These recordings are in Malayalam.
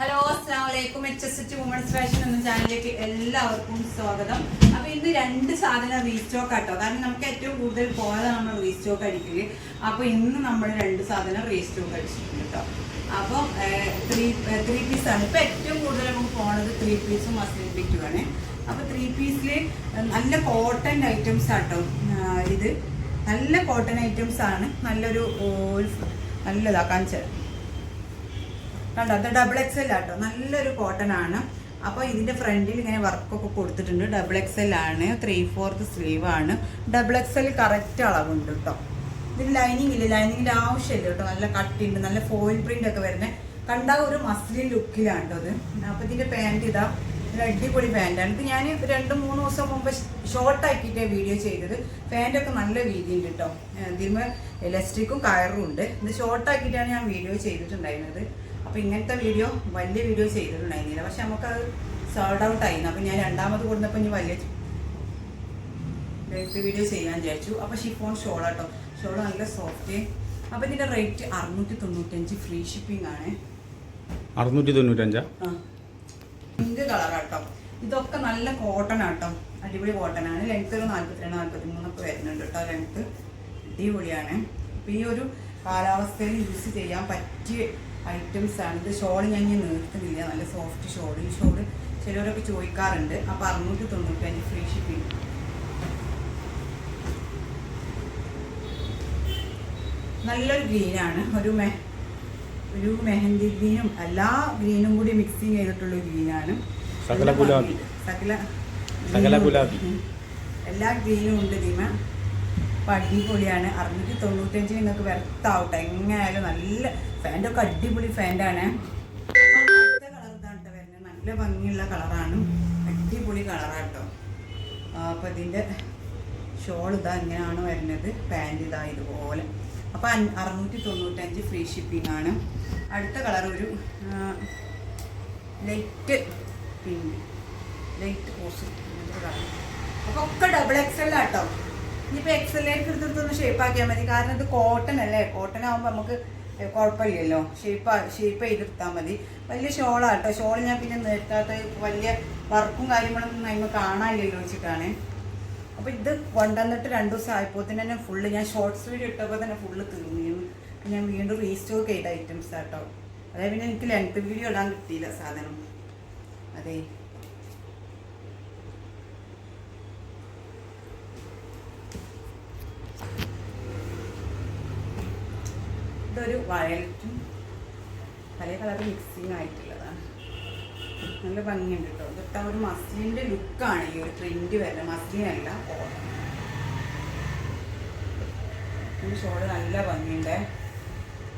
ഹലോ അസ്സാം വലൈക്കും H S H women's fashion എന്ന ചാനലിലേക്ക് എല്ലാവർക്കും സ്വാഗതം. അപ്പൊ ഇന്ന് രണ്ട് സാധനം റീസ്റ്റോക്ക് ആട്ടോ. കാരണം നമുക്ക് ഏറ്റവും കൂടുതൽ പോയതാണ് റീസ്റ്റോക്ക് അടിക്കൽ. അപ്പൊ ഇന്ന് നമ്മൾ രണ്ട് സാധനം റീസ്റ്റോക്ക് അടിച്ചിട്ടുണ്ട് കേട്ടോ അപ്പോൾ ത്രീ ത്രീ ആണ്. ഇപ്പൊ ഏറ്റവും കൂടുതൽ നമുക്ക് പോണത് ത്രീ പീസും മസ്ലിൻ അപ്പൊ ത്രീ പീസിൽ നല്ല കോട്ടൺ ഐറ്റംസ് ആട്ടോ. ഇത്. നല്ല കോട്ടൺ ഐറ്റംസ് ആണ്. നല്ലൊരു നല്ലതാക്കാൻ നല്ലതാ കാണിച്ചത് കണ്ടോ? അത് ഡബിൾ എക്സ് എൽ ആട്ടോ. നല്ലൊരു കോട്ടൺ ആണ്. അപ്പോൾ ഇതിന്റെ ഫ്രണ്ടിൽ ഇങ്ങനെ വർക്കൊക്കെ കൊടുത്തിട്ടുണ്ട്. ഡബിൾ എക്സ് എൽ ആണ്. ത്രീ ഫോർത്ത് സ്ലീവ് ആണ്. ഡബിൾ എക്സ് എൽ കറക്റ്റ് അളവുണ്ട് കേട്ടോ ഇതിന് ലൈനിങ് ഇല്ല? ലൈനിങ്ങിന്റെ ആവശ്യമില്ല കേട്ടോ നല്ല കട്ടിയുണ്ട് നല്ല ഫോയിൽ പ്രിന്റ് ഒക്കെ വരുന്നത് കണ്ട ഒരു മസ്ലിൻ ലുക്കിലാണ് കേട്ടോ ഇത് അപ്പോൾ ഇതിന്റെ പാന്റ് ഇതാ. നല്ല അടിപൊളി പാന്റാണ് ഇത് ഞാൻ രണ്ട് മൂന്ന് ദിവസം മുമ്പ് ഷോർട്ട് ആക്കിയിട്ടേ വീഡിയോ ചെയ്തത്. പാന്റൊക്കെ നല്ല വീതിയുണ്ട് കേട്ടോ ഇതിന് ഇലസ്റ്റിക്കും കയറും ഉണ്ട്. ഇത് ഷോർട്ട് ആക്കിയിട്ടാണ് ഞാൻ വീഡിയോ ചെയ്തിട്ടുണ്ടായിരുന്നത്. അപ്പോൾ ഇങ്ങനത്തെ വീഡിയോ വലിയ വീഡിയോ ചെയ്തിട്ടുണ്ടായിരുന്നില്ല. പക്ഷെ നമുക്കത് സോൾഡ് ഔട്ട് ആയിരുന്നു. അപ്പോൾ ഞാൻ രണ്ടാമത് കൊടുത്തപ്പോൾ ഇനി വലിയ ലെങ്ത് വീഡിയോ ചെയ്യാൻ വിചാരിച്ചു. അപ്പോൾ ഷിഫോൺ ഷോൾ കേട്ടോ ഷോൾ നല്ല സോഫ്റ്റ് അപ്പോൾ ഇതിന്റെ റേറ്റ് അറുന്നൂറ്റി തൊണ്ണൂറ്റഞ്ച് ഫ്രീ ഷിപ്പിംഗ് ആണ് അറുന്നൂറ്റി തൊണ്ണൂറ്റഞ്ചാ പിങ്ക് കളറാട്ടോ ഇതൊക്കെ നല്ല കോട്ടൺ ആട്ടോ അടിപൊളി കോട്ടൺ ആണ്. ലെങ്ത് ഒരു നാല്പത്തിരണ്ട് നാല്പത്തി മൂന്നൊക്കെ വരുന്നുണ്ട് കേട്ടോ ലെങ്ത് അടിപൊളിയാണ്. അപ്പോൾ ഈ ഒരു കാലാവസ്ഥയിൽ യൂസ് ചെയ്യാൻ പറ്റിയ ഐറ്റംസ് ആണ്. ഇത് ഷോൾ ഞാൻ ഞാൻ നിർത്തുന്നില്ല. നല്ല സോഫ്റ്റ് ഷോൾ ഈ ഷോൾ ചിലവരൊക്കെ ചോദിക്കാറുണ്ട്. അപ്പോൾ അറുന്നൂറ്റി തൊണ്ണൂറ്റഞ്ച് ഫ്രീ ഷിപ്പിംഗ് നല്ലൊരു ഗ്രീനാണ് ഒരു മെ ഒരു മെഹന്തി ഗ്രീനും എല്ലാ ഗ്രീനും കൂടി മിക്സിങ് ചെയ്തിട്ടുള്ള ഗ്രീനാണ് സകല ഗുലാബി. സകല സകല ഗുലാബി. എല്ലാ ഗ്രീനും ഉണ്ട് ദീമ അപ്പം അടിപൊളിയാണ്. അറുന്നൂറ്റി തൊണ്ണൂറ്റഞ്ച് നിങ്ങൾക്ക് വെർത്താവട്ടെ എങ്ങനെയായാലും നല്ല ഫാന്റെ ഒക്കെ അടിപൊളി ഫാന്റാണ് അടുത്ത കളർ ഇതാണ് വരുന്നത്. നല്ല ഭംഗിയുള്ള കളറാണ് അടിപൊളി കളറാണ് കേട്ടോ അപ്പോൾ ഇതിന്റെ ഷോൾ ഇതാ ഇങ്ങനെയാണ് വരുന്നത്. പാന്റ് ഇതാ ഇതുപോലെ. അപ്പോൾ അറുന്നൂറ്റി തൊണ്ണൂറ്റഞ്ച് ഫ്രീ ഷിപ്പിംഗ് ആണ്. അടുത്ത കളർ ഒരു light pink light positive colour അപ്പോൾ ഒക്കെ ഡബിൾ എക്സ് എൽ ആട്ടോ ഇനിയിപ്പോൾ എക്സലേക്ക് എടുത്തെടുത്തൊന്ന് ഷേപ്പ് ആക്കിയാൽ മതി. കാരണം ഇത് കോട്ടൺ അല്ലേ? കോട്ടൺ ആകുമ്പോൾ നമുക്ക് കുഴപ്പമില്ലല്ലോ. ഷേപ്പ് ഷേപ്പ് ചെയ്തെടുത്താൽ മതി. വലിയ ഷോളാണ് കേട്ടോ. ഷോൾ ഞാൻ പിന്നെ നിർത്താത്ത വലിയ വർക്കും കാര്യങ്ങളൊന്നും അതിന് കാണാനില്ലല്ലോ വെച്ചിട്ടാണ്. അപ്പോൾ ഇത് കൊണ്ടുവന്നിട്ട് രണ്ട് ദിവസം ആയപ്പോൾ തന്നെ ഫുള്ള് ഞാൻ ഷോർട്സ് വീഡിയോ ഇട്ടപ്പോൾ തന്നെ ഫുള്ള് തീർന്നിരുന്നു ഞാൻ വീണ്ടും റീസ്റ്റോക്ക് ചെയ്ത ഐറ്റംസ് ആട്ടോ അതായത് പിന്നെ എനിക്ക് ലെങ്ത് വീഡിയോ ഇടാൻ കിട്ടിയില്ല സാധനം. അതെ. ഇതൊരു വയലറ്റും പല കളർ മിക്സിങ് ആയിട്ടുള്ളതാണ്. നല്ല ഭംഗിയുണ്ട് കേട്ടോ. ഇതൊക്കെ ഒരു മസ്ലിന്റെ ലുക്കാണ് ഈ ഒരു പ്രിന്റ് വരുന്നത്. മസ്ലിൻ അല്ല ഈ ഷോൾ നല്ല ഭംഗിയുണ്ട്.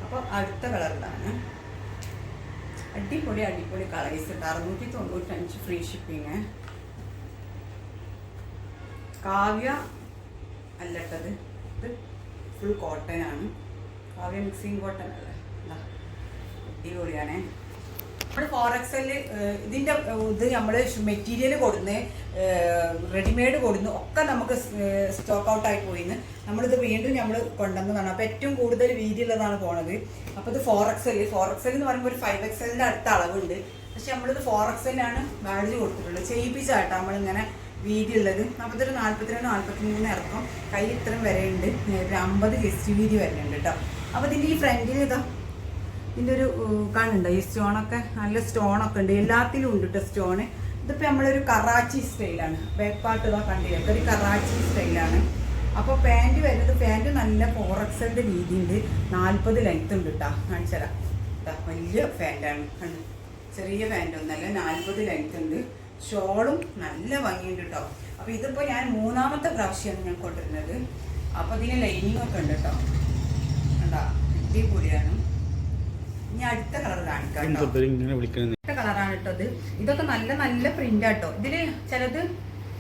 അപ്പോൾ അടുത്ത കളറിലാണ് അടിപൊളി അടിപൊളി കളേഴ്സ് ഉണ്ട്. അറുന്നൂറ്റി തൊണ്ണൂറ്റഞ്ച് ഫ്രീ ഷിപ്പിങ് കാവ്യ അല്ലട്ടത്. ഇത് ഫുൾ കോട്ടൺ ആണ് കാവ്യ മിക്സിങ് കോട്ടൺ അടിപൊളിയാണേ. നമ്മൾ ഫോറക്സൽ ഇതിന്റെ ഏഹ്, ഇത് നമ്മൾ മെറ്റീരിയൽ കൊടുന്ന് റെഡിമെയ്ഡ് കൊടുന്ന് ഒക്കെ നമുക്ക് സ്റ്റോക്ക് ഔട്ട് ആയി പോയിന്ന്. നമ്മളിത് വീണ്ടും നമ്മൾ കൊണ്ടുവന്നതാണ്. അപ്പോൾ ഏറ്റവും കൂടുതൽ വീതിയുള്ളതാണ് പോണത്. അപ്പോൾ ഇത് ഫോർ എക്സൽ എന്ന് പറയുമ്പോൾ ഒരു ഫൈവ് എക്സലിന്റെ അടുത്ത അളവുണ്ട്. പക്ഷെ നമ്മളിത് ഫോർ വാല്യൂ കൊടുത്തിട്ടുള്ളത് ചെയ്യിപ്പിച്ചാട്ടോ നമ്മളിങ്ങനെ വീതിയുള്ളത്. അപ്പോൾ ഇതൊരു നാൽപ്പത്തിരണ്ട് നാൽപ്പത്തി മൂന്ന് ഇറക്കം. കൈ ഇത്രയും വരെയുണ്ട്. ഒരു അമ്പത് ജസ്റ്റ് വീതി വരുന്നുണ്ട് കേട്ടോ അപ്പോൾ ഇതിന്റെ ഈ ഫ്രണ്ടിൽ ഇതാ ഇതിന്റെ ഒരു കണ്ണുണ്ടോ. ഈ സ്റ്റോണൊക്കെ നല്ല സ്റ്റോണൊക്കെ ഉണ്ട്. എല്ലാത്തിലും ഉണ്ട് കേട്ടോ സ്റ്റോണ്. ഇതിപ്പോൾ നമ്മളൊരു കറാച്ചി സ്റ്റൈലാണ്. ബാക്ക് പാർട്ട് ഇതാ കണ്ടില്ല? ഒരു കറാച്ചി സ്റ്റൈലാണ്. അപ്പോൾ പാന്റ് വരുന്നത് പാന്റ് നല്ല ഫോറക്സലിന്റെ വീതിയുണ്ട് നാൽപ്പത് ലെങ്ത് ഉണ്ട് കേട്ടോ കാണിച്ചരാ ഇതാ വലിയ പാന്റാണ് കണ്ടു? ചെറിയ പാന്റ് ഒന്നല്ല നാൽപ്പത് ലെങ്ത് ഉണ്ട്. ഷോളും നല്ല ഭംഗിയുണ്ട് കേട്ടോ അപ്പോൾ ഇതിപ്പോ ഞാൻ മൂന്നാമത്തെ പ്രാവശ്യമാണ് ഞാൻ കൊണ്ടുവരുന്നത്. അപ്പോൾ ഇതിന് ലൈനിങ് ഒക്കെ ഉണ്ട് കേട്ടോ അടിപൊളിയാണ് ഇനി അടുത്ത കളർ കാണിക്കാം കേട്ടോ. അടുത്ത കളറാണ് കേട്ടോ ഇത് ഇതൊക്കെ നല്ല നല്ല പ്രിന്റ് ആട്ടോ. ഇതിൽ ചിലത്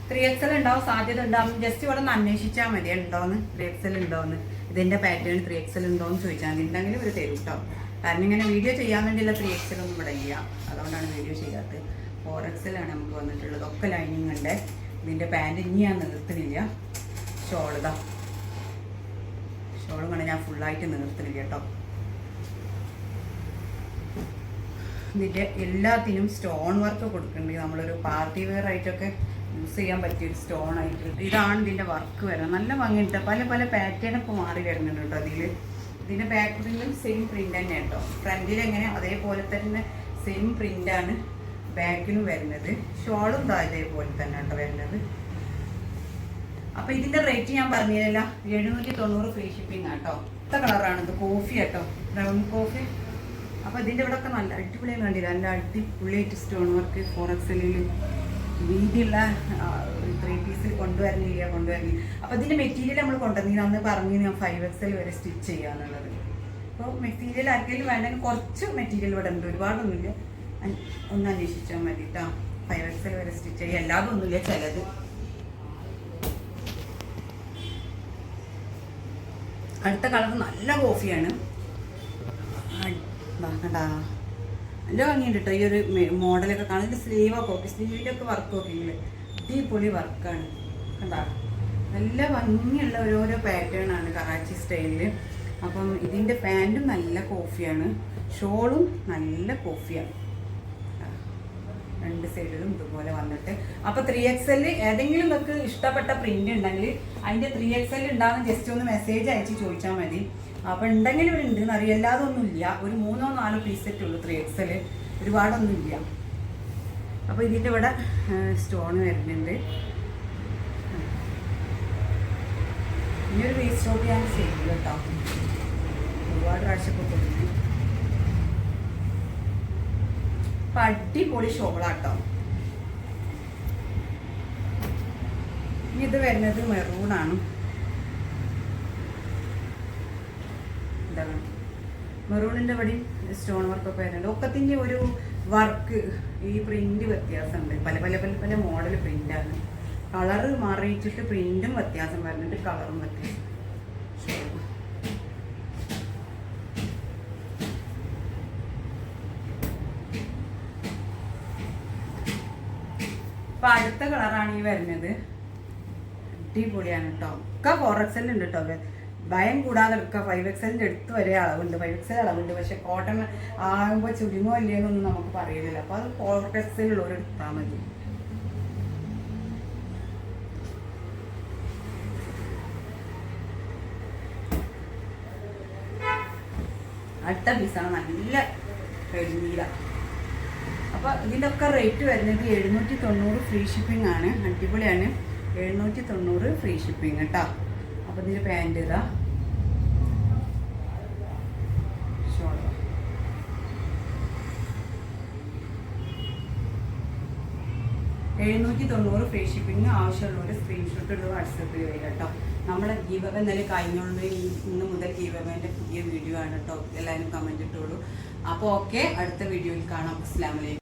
ത്രീ എക്സൽ ഉണ്ടാവും സാധ്യത ഉണ്ടാവും. ജസ്റ്റ് ഇവിടെ ഒന്ന് അന്വേഷിച്ചാൽ മതി. ഉണ്ടോന്ന്? ത്രീ എക്സൽ ഉണ്ടോന്ന്? ഇതിന്റെ പാറ്റേൺ ത്രീ എക്സൽ ഉണ്ടോന്ന് ചോദിച്ചാൽ മതി. ഉണ്ടെങ്കിൽ ഒരു തരും കേട്ടോ. കാരണം ഇങ്ങനെ വീഡിയോ ചെയ്യാൻ വേണ്ടിയുള്ള ത്രീ എക്സൽ ഒന്നും ഇവിടെ ഇല്ല. അതുകൊണ്ടാണ് വീഡിയോ ചെയ്യാത്തത്. ഫോർ എക്സലാണ് നമുക്ക് വന്നിട്ടുള്ളത്. ഒക്കെ ലൈനിങ് ഉണ്ട്. ഇതിന്റെ പാന്റ് ഇനി ഞാൻ നിർത്തുന്നില്ല. ഷോൾ ഇതാ. ഷോളും കൊണ്ട് ഞാൻ ഫുള്ളായിട്ട് നിർത്തുന്നില്ല കേട്ടോ. ഇതിന്റെ എല്ലാത്തിനും സ്റ്റോൺ വർക്ക് കൊടുക്കുന്നുണ്ട് നമ്മളൊരു പാർട്ടി വെയർ ആയിട്ടൊക്കെ യൂസ് ചെയ്യാൻ പറ്റിയ ഒരു സ്റ്റോൺ ആയിട്ട്. ഇതാണ് ഇതിന്റെ വർക്ക് വരുന്നത് നല്ല ഭംഗിയുണ്ട്. പല പല പാറ്റേൺ ഇപ്പോൾ മാറി വരുന്നുണ്ട് കേട്ടോ അതിൽ ഇതിന്റെ ബാക്കിലും സെയിം പ്രിന്റ് തന്നെ കേട്ടോ. ഫ്രണ്ടിൽ എങ്ങനെ അതേപോലെ തന്നെ സെയിം പ്രിന്റാണ് ബാക്കിലും വരുന്നത്. ഷോളും ഇതേപോലെ തന്നെ കേട്ടോ വരുന്നത്. അപ്പൊ ഇതിന്റെ റേറ്റ് ഞാൻ പറഞ്ഞില്ല എഴുന്നൂറ്റി തൊണ്ണൂറ് ഫ്രീ ഷിപ്പിംഗ് ആട്ടോ ഇത്ത കളറാണ് ഇത് കോഫി ആട്ടോ. ബ്രൗൺ കോഫി അപ്പൊ ഇതിന്റെ ഇവിടെ ഒക്കെ നല്ല അടിപൊളിയായി കണ്ടില്ല? നല്ല അടിപൊളിയായിട്ട് സ്റ്റോൺ വർക്ക് ഫോർ എക്സലിൽ വീതിയുള്ള ത്രീ പീസിൽ കൊണ്ടുവരണില്ല കൊണ്ടുവരണില്ല. അപ്പൊ ഇതിന്റെ മെറ്റീരിയൽ നമ്മൾ കൊണ്ടുവന്നില്ല അന്ന് പറഞ്ഞു ഞാൻ ഫൈവ് എക്സൽ വരെ സ്റ്റിച്ച് ചെയ്യാന്നുള്ളത്. അപ്പോൾ മെറ്റീരിയൽ ആർക്കെങ്കിലും വേണമെങ്കിൽ കുറച്ച് മെറ്റീരിയൽ ഇവിടെ ഉണ്ട്. ഒരുപാടൊന്നുമില്ല. ഒന്ന് അന്വേഷിച്ചാൽ മതി കേട്ടോ ഫൈവ് എക്സൽ വരെ സ്റ്റിച്ച് ചെയ്യാം. എല്ലാതും ഒന്നുമില്ല ചിലത്. അടുത്ത കളർ നല്ല കോഫിയാണ്. നല്ല ഭംഗിയുണ്ട് കേട്ടോ ഈ ഒരു മോഡലൊക്കെ കാണാൻ ഇതിന്റെ സ്ലീവൊക്കെ ഓക്കെ വർക്ക് ഒക്കെ ഇല്ലേ അടിപൊളി വർക്കാണ് കണ്ടാ? നല്ല ഭംഗിയുള്ള ഓരോരോ പാറ്റേൺ ആണ് കറാച്ചി സ്റ്റൈലിൽ അപ്പം ഇതിന്റെ പാന്റും നല്ല കോഫിയാണ് ഷോളും നല്ല കോഫിയാണ് രണ്ട് സൈഡിലും ഇതുപോലെ വന്നിട്ട്. അപ്പൊ ത്രീ എക്സ് എൽ ഏതെങ്കിലും നിങ്ങൾക്ക് ഇഷ്ടപ്പെട്ട പ്രിന്റ് ഉണ്ടെങ്കിൽ അതിന്റെ ത്രീ എക്സ് എൽ ഉണ്ടാകുന്ന ജസ്റ്റ് ഒന്ന് മെസ്സേജ് അയച്ച് ചോദിച്ചാൽ മതി. അപ്പൊ ഉണ്ടെങ്കിൽ ഇവിടെ ഉണ്ട് എന്നറിയാം. അല്ലാതൊന്നും ഇല്ല. ഒരു മൂന്നോ നാലോ പീസ് സെറ്റ് ഉള്ളൂ ത്രീ എക്സ് എൽ ഒരുപാടൊന്നും ഇല്ല. അപ്പൊ ഇതിന്റെ ഇവിടെ സ്റ്റോൺ വരുന്നുണ്ട്. ഇനി ഒരു വേസ്റ്റ് സ്റ്റോപ്പ് ഞാൻ ചെയ്തു കേട്ടോ. ഒരുപാട് പ്രാവശ്യം ഇപ്പോൾ അപ്പൊ അടിപൊളി ഷോളാട്ടോ ഇത് വരുന്നത് മെറൂണാണ് എന്താണ് മെറൂണിന്റെ പടി സ്റ്റോൺ വർക്കൊക്കെ വരുന്നുണ്ട്. ഒക്കത്തിന്റെ ഒരു വർക്ക് ഈ പ്രിന്റ് വ്യത്യാസമുണ്ട്. പല പല പല പല മോഡൽ പ്രിന്റാണ് കളറ് മാറിയിട്ടിട്ട് പ്രിന്റും വ്യത്യാസം വരുന്നുണ്ട് കളറും വ്യത്യാസം ഷോൾ അപ്പൊ അടുത്ത കളറാണ് ഈ വരുന്നത്. അടിപൊളിയാണ് കേട്ടോ ഒക്കെ ഫോർ എക്സൽ ഉണ്ട് കേട്ടോ ഭയം കൂടാതെ എടുക്കുക ഫൈവ് എക്സലിന്റെ അടുത്ത് വരെ അളവുണ്ട്. Five Excel അളവുണ്ട്. പക്ഷെ കോട്ടൺ ആകുമ്പോൾ ചുരുങ്ങോ ഇല്ലയെന്നൊന്നും നമുക്ക് പറയുന്നില്ല. അപ്പോൾ അത് ഫോർ എക്സലുള്ളവർ എടുത്താൽ മതി. അടുത്ത പീസാണ് നല്ല കരിനീല അപ്പോൾ ഇതിന്റെയൊക്കെ റേറ്റ് വരുന്നത് എഴുന്നൂറ്റി തൊണ്ണൂറ് ഫ്രീ ഷിപ്പിംഗ് ആണ്. അടിപൊളിയാണ്. എഴുന്നൂറ്റി തൊണ്ണൂറ് ഫ്രീ ഷിപ്പിംഗ് കേട്ടോ അപ്പോൾ ഇതിന്റെ പാന്റ് ഇതാ എഴുന്നൂറ്റി തൊണ്ണൂറ് ഫ്രീ ഷിപ്പിംഗ് ആവശ്യമുള്ളവർ സ്ക്രീൻഷോട്ട് എടുത്ത് വാട്സപ്പിൽ വരിക കേട്ടോ നമ്മളെ ഗീവവ ഇന്നലെ കഴിഞ്ഞോളൂ ഇന്ന് മുതൽ ഗീവവേന്റെ പുതിയ വീഡിയോ ആണ് കേട്ടോ എല്ലാവരും കമന്റ് ഇട്ടോളൂ. അപ്പോൾ ഓക്കെ അടുത്ത വീഡിയോയിൽ കാണാം. അസ്ലാമലൈക്കും